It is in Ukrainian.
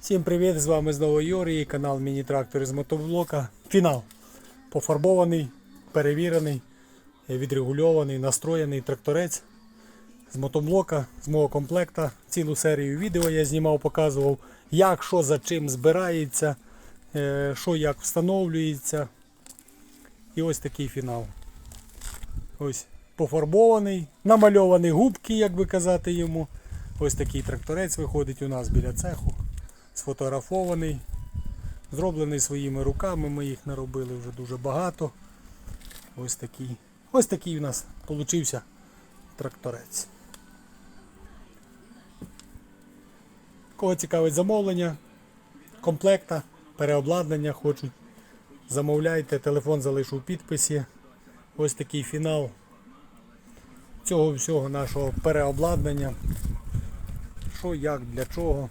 Всім привіт! З вами знову Юрій, канал Міні-трактор з мотоблока. Фінал. Пофарбований, перевірений, відрегульований, настроєний тракторець з мотоблока, з мого комплекта. Цілу серію відео я знімав, показував, як, що за чим збирається, е, що як встановлюється. І ось такий фінал. Ось пофарбований, намальовані губки, як би казати йому. Ось такий тракторець виходить у нас біля цеху. Сфотографований, зроблений своїми руками. Ми їх наробили вже дуже багато. Ось такий. Ось такий у нас получився тракторець. Кого цікавить замовлення, комплекта, переобладнання хочуть. Замовляйте, телефон залишу у підписі. Ось такий фінал цього всього нашого переобладнання. Що, як, для чого.